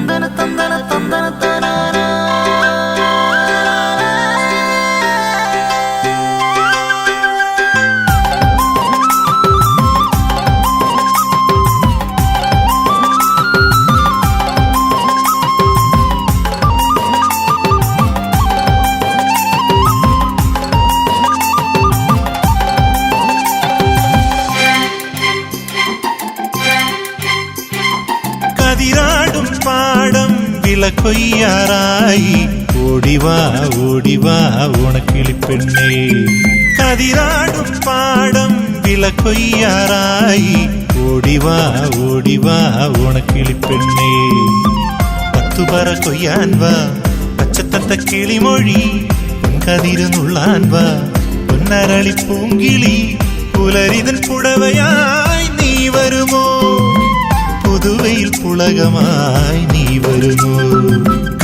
தந்தன தந்தன தந்தன ഓടിവാ ഉണക്കിളിപ്പെണ്ണേ കതിരാടും പാടം വിളക്കൊയ്യാറായി ഓടിവാ ഓടിവാ ഉണക്കിളിപ്പെണ്ണേ പത്തുപറ കൊയ്യാൻ വാ പച്ചത്തത്ത കിളിമൊഴി. കതിരുന്നുള്ളാൻ വാ പൊന്നരളി പൂങ്കിളി. പുലരിതൻ പുടവയായി നീ വരുമോ? പുതുവയിൽ പുളകമായി നീ വരുമോ?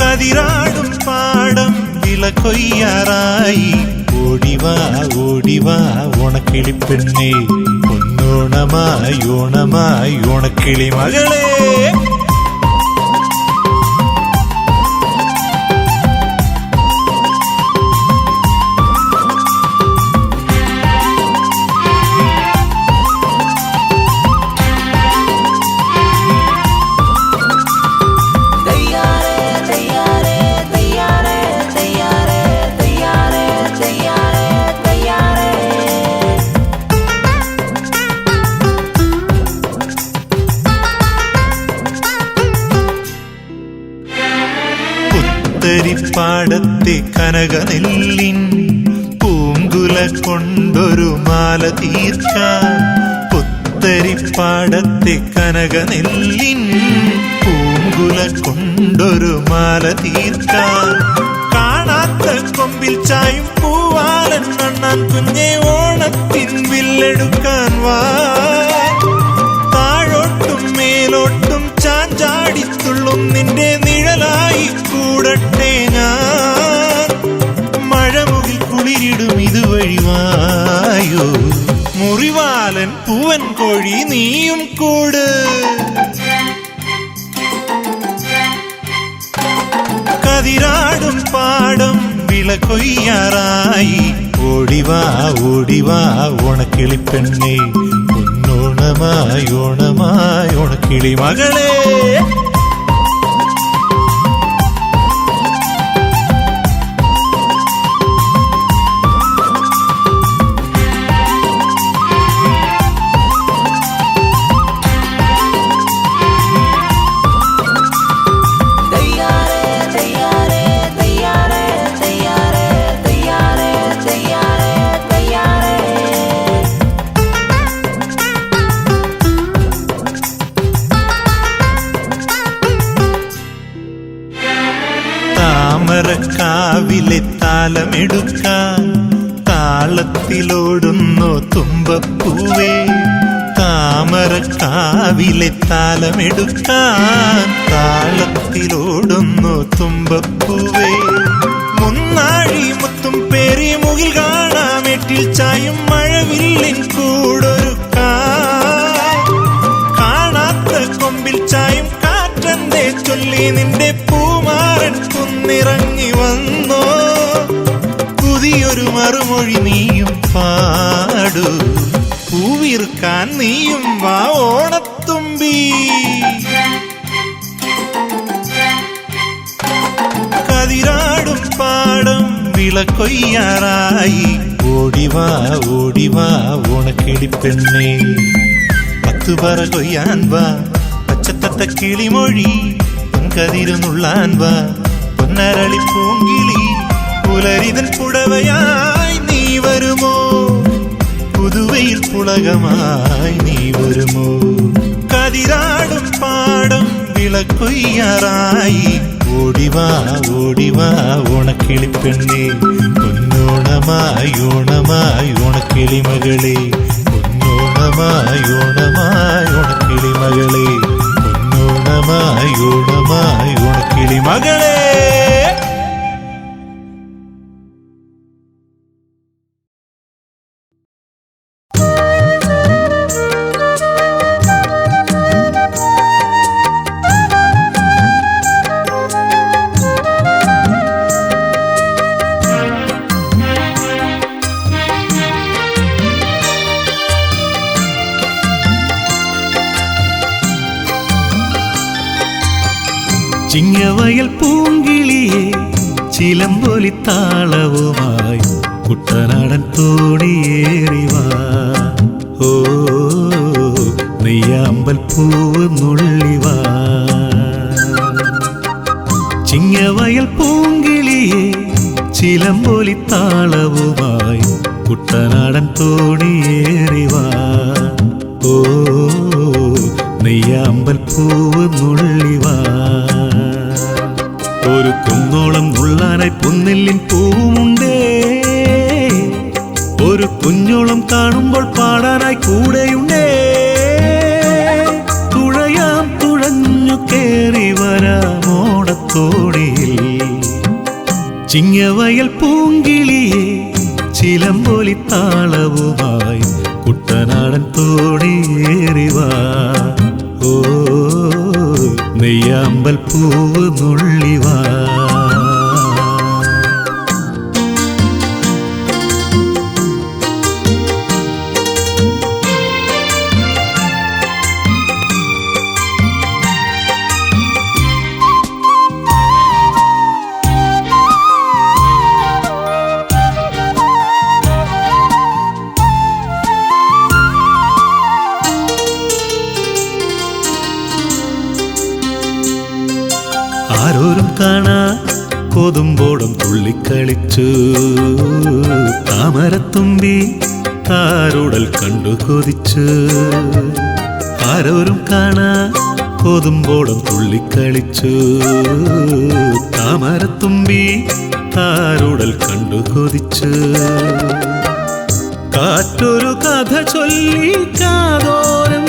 കതിരാടും പാടം വിളക്കൊയ്യാറായി ഓടിവാ ഓടിവാ ഉണക്കിളിപ്പെണ്ണേ ഒന്നോണമായി ഓണമായി ഉണക്കിളി മകളെ തെയ്യാറേ പുത്തരിപ്പാടത്തെ കനകനെല്ലിൻ പൂങ്കുല കൊണ്ടൊരു മാല തീർച്ച. പുത്തരിപ്പാടത്തെ കനകനെല്ലിൻ പൂങ്കുല കൊണ്ടൊരു മാല തീർച്ച. കാണാത്ത കൊമ്പിൽ ചായും പൂവാലൻ കണ്ണാൻ കുഞ്ഞെ ഓണത്തിൻ വില്ലെടുക്കാൻ വാഴോട്ടും മേലോട്ടും ചാഞ്ചാടിത്തുള്ളും നിന്റെ നിഴലായി കൂടട്ടെ ഞാൻ. മഴമുകിൽ കുളിരിടും ഇതുവഴി വായോ മുറിവാലൻ പൂവൻ കോഴി നീയും കൂട്. കതിരാടും പാടം വിളക്കൊയ്യാറായി ഓടിവാ ഓടിവാ ഓണമായി ഉണക്കിളി മകളെ. താലമെടുക്കാൻ താളത്തിലോടുന്നു തുമ്പപ്പൂവേ. മുന്നാഴി മുത്തും പേരി മുകിൽ കാണാമെട്ടിൽ ചായും മഴവില്ലിൻ കൂടൊരു കാണാത്ത കൊമ്പിൽ ചായും കാറ്റന്റെ ചൊല്ലി നിന്റെ പൂമാരൻ കുന്നിറങ്ങി വന്നോ. പുതിയൊരു മറുമൊഴി നീയും പാടു. പൂവിറുക്കാൻ നീയും വാ ഓണത്തുമ്പി. പാടം വിളക്കൊയ്യാറായി ഓടിവാ ഓടിവാ ഓണക്കിളിപ്പെണ്ണേ പത്തു പറ കൊയ്യാൻ വാ പച്ചത്തത്ത കിളിമൊഴി കതിരുന്നുള്ളാൻ വാ പൊന്നരളി പൂങ്കിളി പുലരിതൻ പുടവയായി നീ വരുമോ പുതുവയിൽ പുളകമായി നീ വരുമോ കതിരാടും പാടം വിളക്കൊയ്യാറായി ഓടിവാ ഓടിവാ ഓണക്കിളിപ്പെണ്ണേ പൊന്നോണമായി ഓണമായി ഓണക്കിളി മകളെ പൊന്നോണമായി കുട്ടനാടൻ തോണിയേറിവാ തുള്ളിക്കളിച്ചു താമരത്തുമ്പി താരുടൽ കണ്ടു കൊതിച്ചു. ആരോരും കാണാ കൊതുമ്പോടം തുള്ളിക്കളിച്ചു. താമരത്തുമ്പി താരുടൽ കണ്ടു കൊതിച്ചു. കാറ്റൊരു കഥ ചൊല്ലി കാതോരം.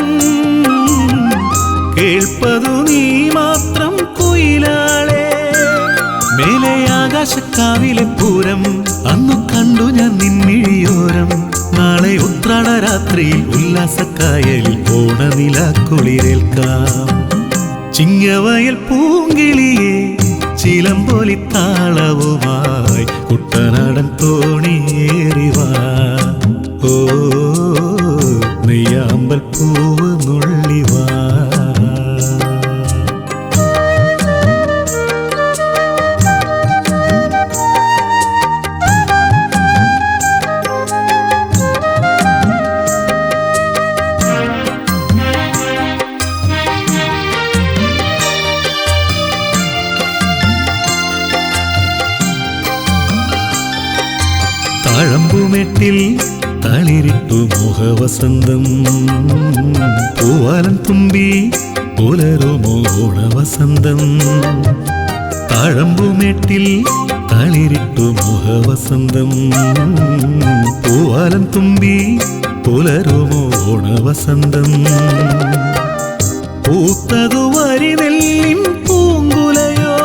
കേൾപ്പതു നീ മാത്രം കുയിലാളെ മേലെ ആകാശക്കാവിലെ പൂരം. അന്നു കണ്ടു ഞാൻ നിന്നിഴിയോരം. നാളെ ഉത്രാട രാത്രിയിൽ ഉല്ലാസക്കായലിൽ ഓണനില കുളിരേൽക്കാം. ചിങ്ങവയൽ പൂങ്കിളിയെ ചിലമ്പൊലി താളവുമായി കുട്ടനാടൻ തോണിയേറിവാ. ഓ ഓണവസന്തം. പൂത്തതു വരി നെല്ലിൻ പൂങ്കുലയോ?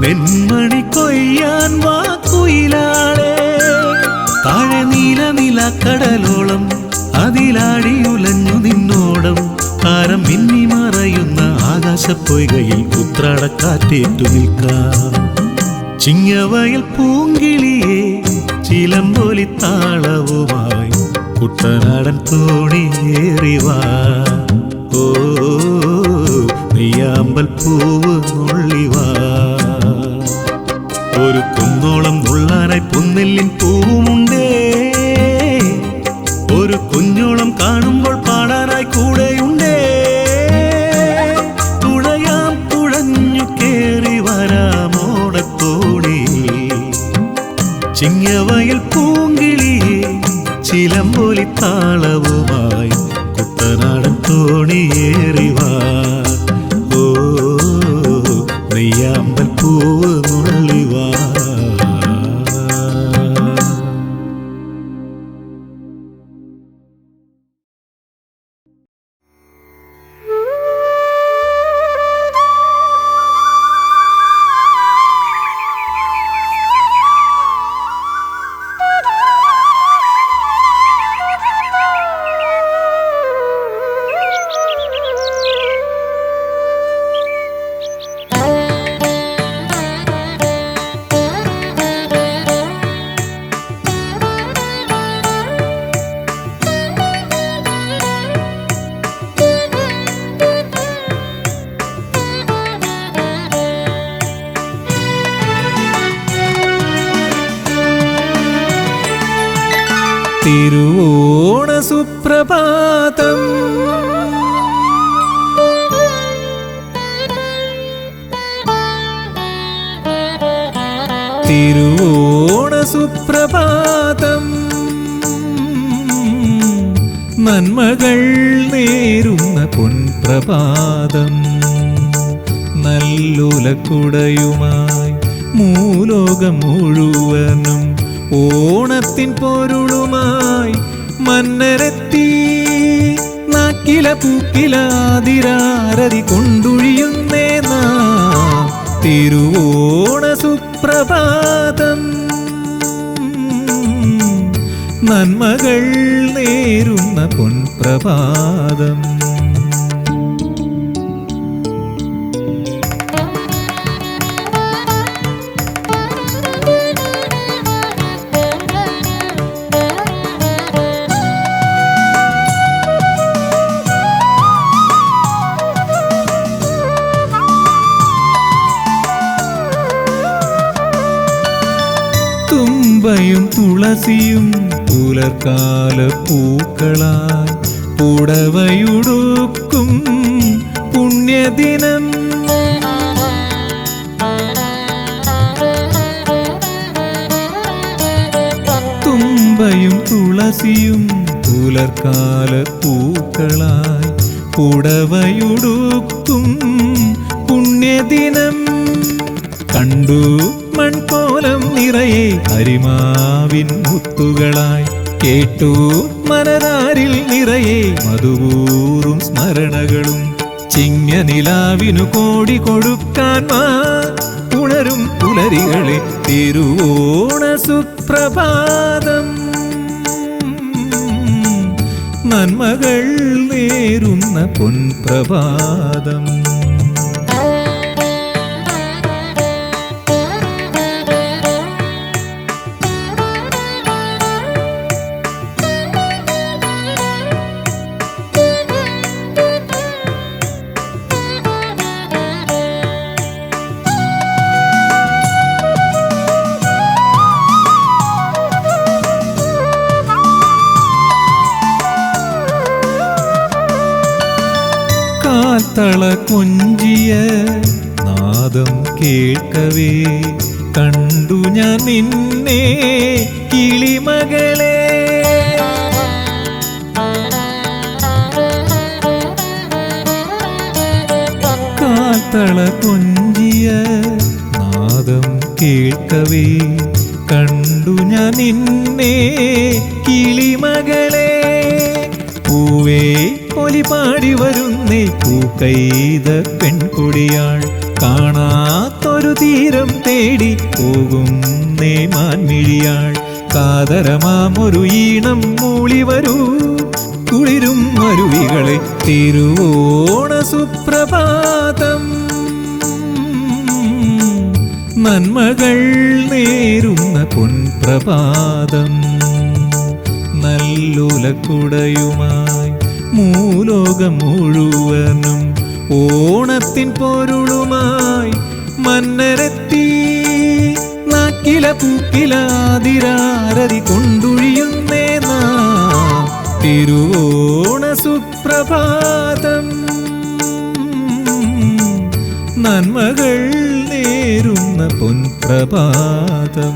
നെന്മണി കൊയ്യാൻ വാ കുയിലാളെ താഴെ നീല നില കടലോളം അതിലാടിയുലഞ്ഞു നിന്നോടം. താരം മിന്നി മറയുന്ന ആകാശപ്പൊയ്കയിൽ ഉത്രാടക്കാറ്റേറ്റു നിൽക്കാം. ചിങ്ങവയൽ പൂങ്കിളിയെ ചിലമ്പൊലി താളവുമായി കുട്ടനാടൻ തോണിയേറിവാ ഓ പൂവ് നുള്ളിവാ ഒരു കുന്നോളം നുള്ളാനായി പുന്നെല്ലിൻ പൂവുമുണ്ടേ. ഒരു കുഞ്ഞോളം കാണുമ്പോൾ പാടാനായി കൂടെയുണ്ടേ. തുഴയാം കുഴഞ്ഞു കേറി വരാമോടത്തോടി ചിങ്ങവയൽ പൂങ്കിളിയെ ചിലമ്പൊലി താളവുമായി കുട്ടനാടൻ തോണിയേറിവാ ഓ നെയ്യാമ്പൽ പൂവ് തിരുവോണ സുപ്രഭാതം. തിരുവോണ സുപ്രഭാതം. നന്മകൾ നേരുന്ന പൊൻപ്രഭാതം. നല്ലുലക്കുടയുമായി മൂലോകം മുഴുവനും ഓണത്തിൻ പൊരുളുമായി മന്നരത്തി നാക്കില പൂക്കിലാതിരാരതി കൊണ്ടുഴിയുന്നേ നാം. തിരുവോണ സുപ്രഭാതം. നന്മകൾ നേരുന്ന പൊൻപ്രഭാതം. തുമ്പയും തുളസിയും പുലർക്കാല പൂക്കളായി പുടവയുടുക്കും പുണ്യദിനം തുമ്പയും തുളസിയും പുലർക്കാല പൂക്കളായി പുടവയുടുക്കും പുണ്യദിനം കണ്ടു മൺകോലം നിറയെ അരിമാവിൻ മുത്തുകളായി കേട്ടു മനതാരിൽ നിറയെ മധുപൂറും സ്മരണകളും. ചിങ്ങ നിലാവിനു കോടി കൊടുക്കാൻ മാ ഉണരും പുലരികളെ തിരുവോണ സുപ്രഭാതം. നന്മകൾ നേരുന്ന പൊൻപ്രഭാതം. കാത്തള കൊഞ്ചിയ നാദം കേൾക്കവേ കണ്ടു ഞാൻ നിന്നെ കിളിമകളെ. കാത്തള കൊഞ്ചിയ നാദം കേൾക്കവേ കണ്ടു ഞാൻ നിന്നെ കിളിമകളെ. പൂവേ ഒലി പാടി വരുന്നേ പൂക്കൈത പെൺകുടിയാൾ കാണാത്തൊരു തീരം തേടി പോകും നേ മാൻമിഴിയാൾ. കാതരമാമൊരു ഈണം മൂളി വരൂ. കുളിരും മരുവികളെ തിരുവോണ സുപ്രഭാതം. നന്മകൾ നേരുന്ന പൊൻപ്രഭാതം. നല്ലുലക്കുടയുമായി മൂലോകം മുഴുവനും ഓണത്തിൻ പൊരുളുമായി മന്നരത്തി. നാക്കില പൂക്കിലാതിരാരതി കൊണ്ടുഴിയുന്നേ തിരുവോണ സുപ്രഭാതം. നന്മകൾ നേരുന്ന പൊൻപ്രഭാതം.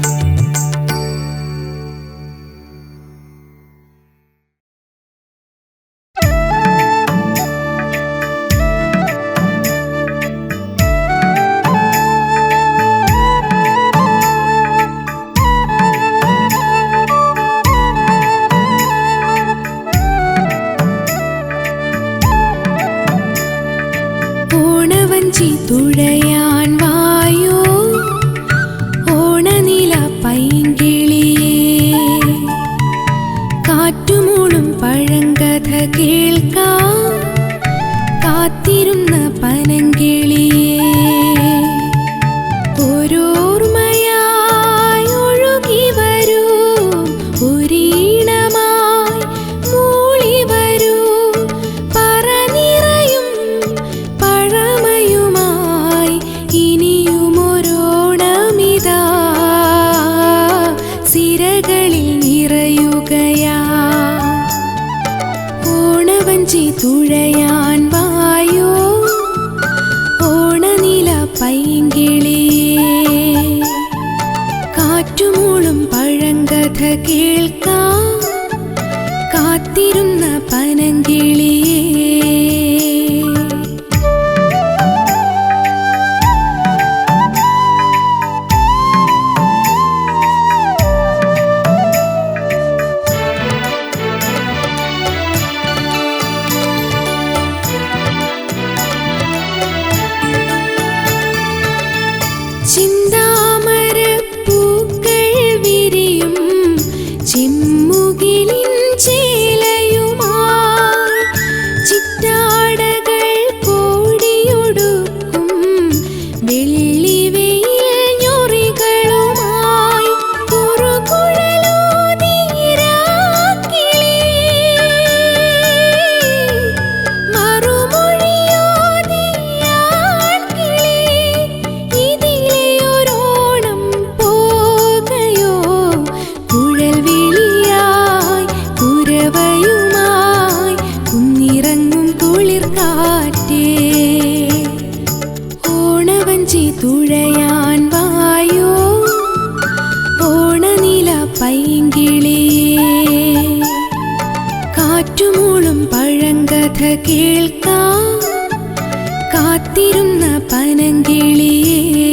കാത്തിരുന്ന പൈങ്കിളിയേ കാറ്റുമൂളും പഴങ്കഥ കേൾക്കാം. കാത്തിരുന്ന പനങ്കിളിയേ.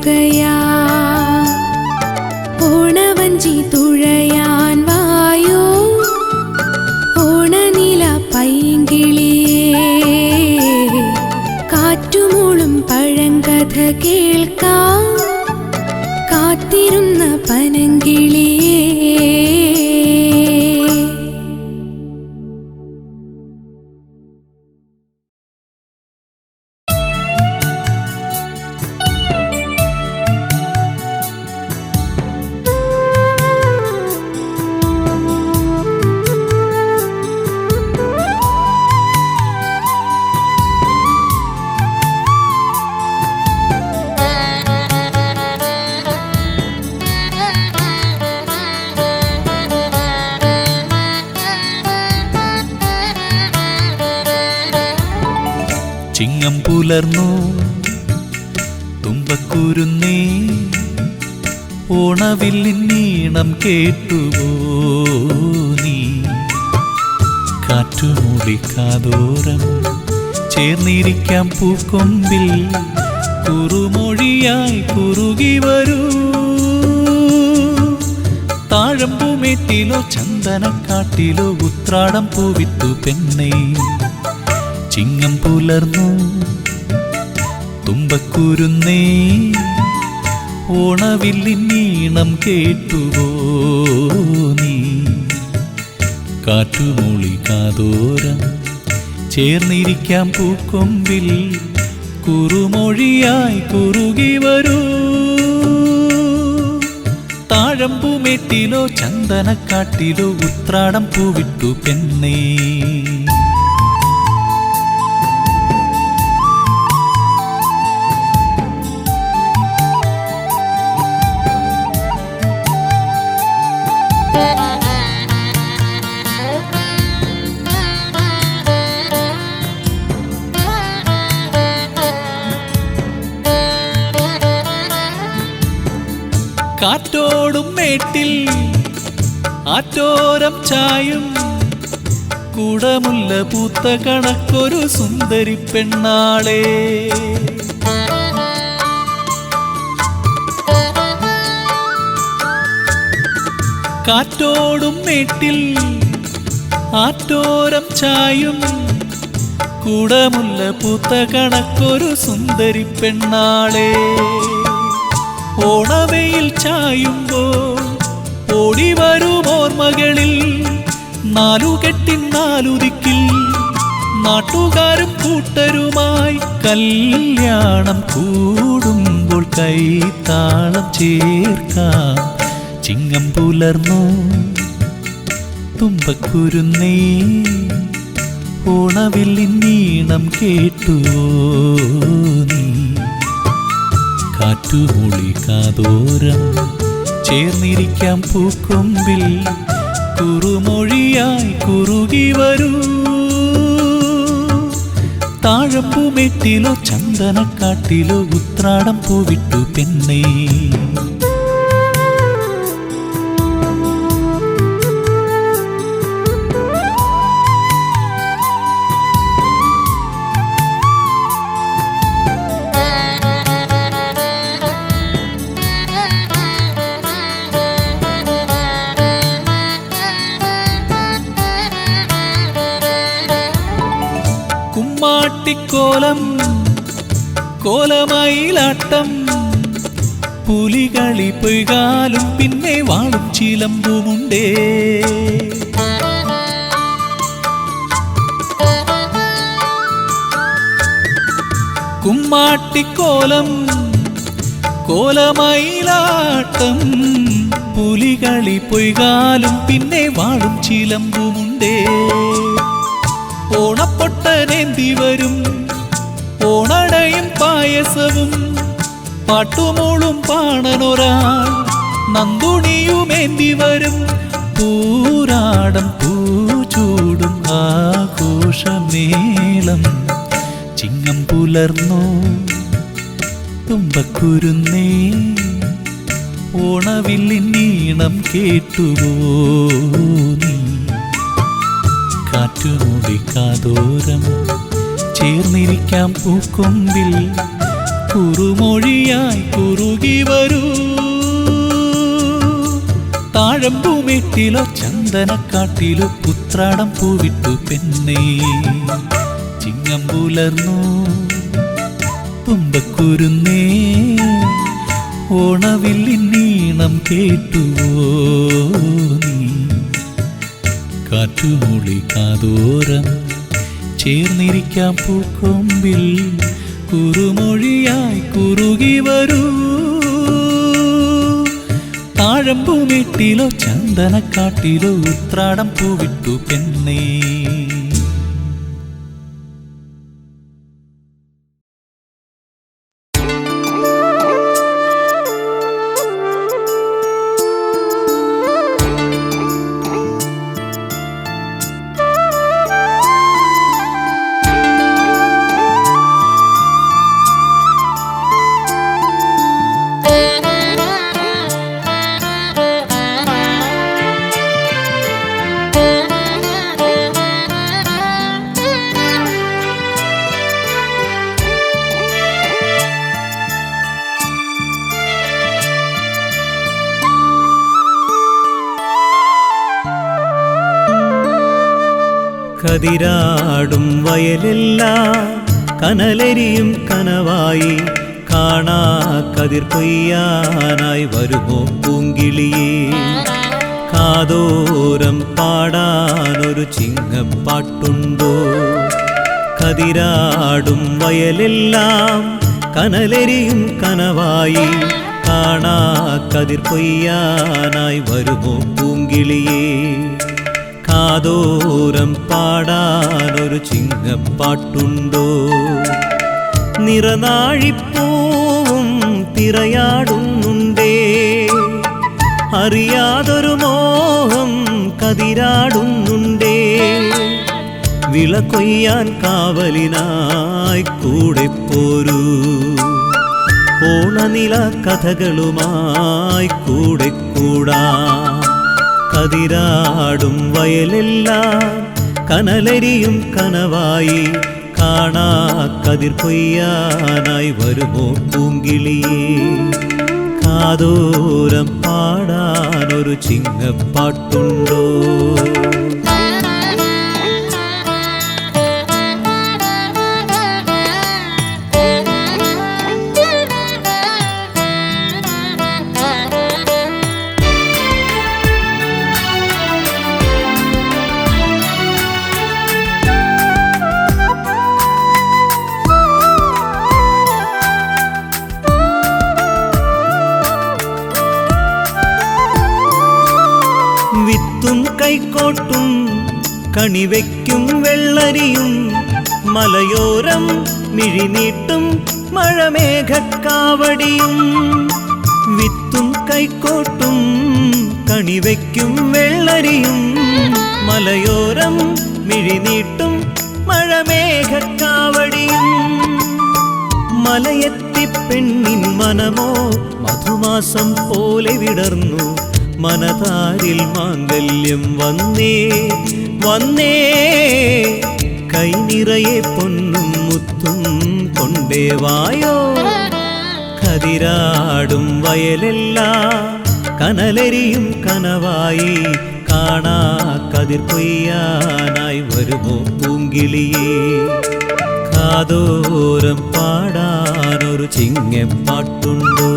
歌谣 ചിങ്ങം പുലർന്നു. തുമ്പക്കുരുന്നേ നീണം കേട്ടുവോ നീ? കാറ്റുമൂടിക്കാതോരം ചേർന്നിരിക്കാം പൂക്കൊമ്പിൽ കുറുമൊഴിയായി കുറുകി വരൂ. താഴമ്പൂമേട്ടിലോ ചന്ദനക്കാട്ടിലോ ഉത്രാടം പൂവിത്തു പെണ്ണേ. ചിങ്ങം പുലർന്നു. തുമ്പക്കുരുന്നേ ഓണവില്ലി നീണം കേട്ടുവോ നീ? കാറ്റുമൂളി കാതോരം ചേർന്നിരിക്കാം പൂക്കൊമ്പിൽ കുറുമൊഴിയായി കുറുകി വരൂ. താഴമ്പുമേട്ടിലോ ചന്ദനക്കാട്ടിലോ ഉത്രാടം പൂവിട്ടു പെണ്ണേ. മേട്ടിൽ ആറ്റോരം ചായും. കൂടമുള്ള പൂത്ത കണക്കൊരു സുന്ദരി പെണ്ണാളെ. കാറ്റോടും മേട്ടിൽ ആറ്റോരം ചായും. കൂടമുള്ള പൂത്ത കണക്കൊരു സുന്ദരി പെണ്ണാളെ. ഓണവയിൽ ചായുമ്പോൾ ഓടി വരും ഓർമ്മകളിൽ. നാലുകെട്ടിൻ നാലുദിക്കിൽ നാട്ടുകാരും കൂട്ടരുമായി കല്യാണം കൂടുമ്പോൾ കൈത്താളം ചേർക്കാം. ചിങ്ങം പുലർന്നു തുമ്പക്കുരുന്നേ. ഓണവില്ലിൻ നീണം കേട്ടു നീ. കാതോരം ചേർന്നിരിക്കാം പൂക്കൊമ്പിൽ. കുറുമൊഴിയായി കുറുകി വരൂ. താഴമ്പുമെട്ടിലോ ചന്ദനക്കാട്ടിലോ ഉത്രാടം പൂവിട്ടു പെണ്ണേ. കുമ്മാട്ടിക്കോലം കോലമയിലാട്ടം. പുലികളി പൊയ്കാലും പിന്നെ വാളും ചിലമ്പുമുണ്ടേ. കുമ്മാട്ടിക്കോലം കോലമയിലാട്ടം. പുലികളി പൊയ്കാലും പിന്നെ വാളും ചിലമ്പുമുണ്ടേ. ഓണപ്പൊട്ടനേന്തി വരും ഓണടയും പായസവും പാട്ടുമോളും പാണനൊരാൾ നന്ദുണിയുമേന്തി വരും പൂരാടം പൂചൂടും ആഘോഷമേളം. ചിങ്ങം പുലർന്നു തുമ്പക്കുരുന്നേ ഓണവില്ലി നീണം കേട്ടുവോ നീ? കാറ്റുമൂടി കാതോരം ചേർന്നിരിക്കാം പൂക്കൊമ്പിൽ. കുറുമൊഴിയായി കുറുകി വരൂ. താഴമ്പൂമെട്ടിലോ ചന്ദനക്കാട്ടിലോ പുത്രാടം പൂവിട്ടു പെണ്ണേ. ചിങ്ങം പുലർന്നു തുമ്പക്കുരുന്നേ. ഓണവില്ലിന്നീണം കേട്ടുവോ നീ? കാറ്റുമൊളി കാതോരം ചേർന്നിരിക്കാം പൂക്കൊമ്പിൽ. കുറുമൊഴിയായി കുറുകി വരൂ. താഴമ്പൂമെട്ടിലോ ചന്ദനക്കാട്ടിലോ ഉത്രാടം പൂവിട്ടു പെണ്ണേ. കതിരാടും വയലെല്ലാം കനലരിയും കനവായി കാണാ കതിർ കൊയ്യാനായി വരുമോ പൂങ്കിളിയേ? കാതോരം പാടാനൊരു ചിങ്ങപ്പാട്ടുണ്ടോ കതിരാടും വയലെല്ലാം കനലരിയും കനവായി കാണാ കതിർ കൊയ്യാനായി വരുമോ പൂങ്കിളിയേ? കാതോരം പാടാനൊരു ചിങ്ങപ്പാട്ടുണ്ടോ? നിറനാഴിപ്പൂവും തിരയാടുന്നുണ്ടേ? അറിയാതൊരു മോഹം കതിരാടുന്നുണ്ടേ? വിള കൊയ്യാൻ കാവലിനായി കൂടെ പോരൂ. ഓണനില കഥകളുമായി കൂടെ കൂടാ. കതിരാടും വയലെല്ലാം കനലരിയും കനവായി കാണാ കതിർ കൊയ്യാനായി വരുമോ പൂങ്കിളിയേ? കാതോരം പാടാനൊരു ചിങ്ങപ്പാട്ടുണ്ടോ? കണിവയ്ക്കും വെള്ളരിയും മലയോരം മിഴിനീട്ടും മഴമേഘക്കാവടിയും. വിത്തും കൈക്കോട്ടും കണിവയ്ക്കും വെള്ളരിയും മലയോരം മിഴിനീട്ടും മഴമേഘക്കാവടിയും. മലയെത്തി പെണ്ണിൻ മനമോ മധുമാസം പോലെ വിടർന്നു മനതാരിൽ മാംഗല്യം വന്നേ. വന്നേ. കൈ നിറയെ പൊന്നും മുത്തും കൊണ്ടേ വായോ. കതിരാടും വയലെല്ലാം കനലരിയും കനവായി. കാണാ കതിർ കൊയ്യാനായി വരുമോ പൂങ്കിളിയേ. കാതോരം പാടാനൊരു ചിങ്ങപ്പാട്ടുണ്ടോ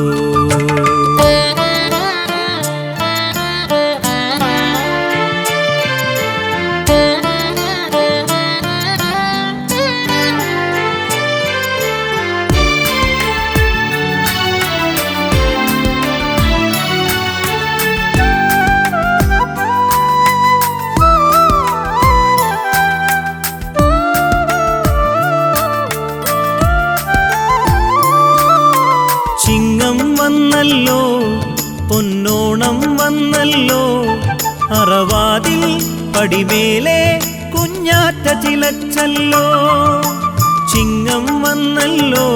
അറവാതിൽ പടിമേലെ കുഞ്ഞാറ്റ ചിലച്ചല്ലോ. ചിങ്ങം വന്നല്ലോ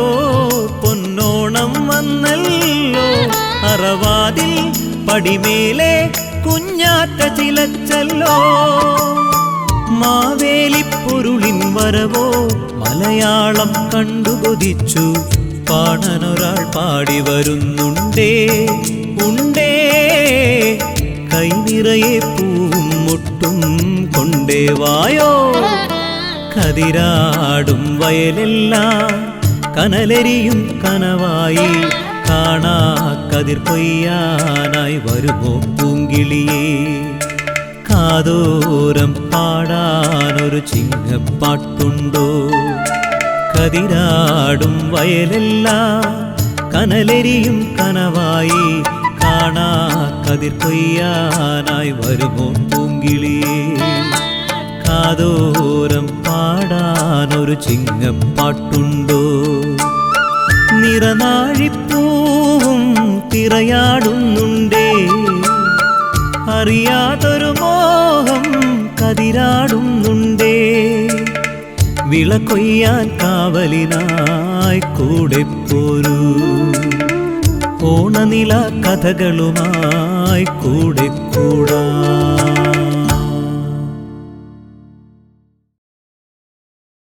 പൊന്നോണം വന്നല്ലോ. അറവാതിൽ പടിമേലെ കുഞ്ഞാറ്റ ചിലച്ചല്ലോ. മാവേലിപ്പൊരുളിൻ വരവോ മലയാളം കണ്ടു കൊതിച്ചു. പാടാനൊരാൾ പാടി വരുന്നുണ്ടേ ഉണ്ടേ. കൈനിറയെ പൂവും മുട്ടും കൊണ്ടേ വായോ? കതിരാടും വയലെല്ലാം കനലരിയും കനവായി കാണാ കതിർ കൊയ്യാനായി വരുമോ പൂങ്കിളിയേ? കാതോരം പാടാനൊരു ചിങ്ങപ്പാട്ടുണ്ടോ? കതിരാടും വയലെല്ലാം കനലരിയും കനവായി കാണാ കതിർ കൊയ്യാനായി വരുമോ പൂങ്കിളിയേ കാതോരം പാടാനൊരു ചിങ്ങപ്പാട്ടുണ്ടോ നിറനാഴിപ്പൂവും തിറയാടുന്നുണ്ടേ അറിയാതൊരു മോഹം കതിരാടുന്നുണ്ടേ? വിള കൊയ്യാൻ കാവലിനായി കൂടെ പോരൂ ഓണനില കഥകളുമായി കൂടെ കൂടാ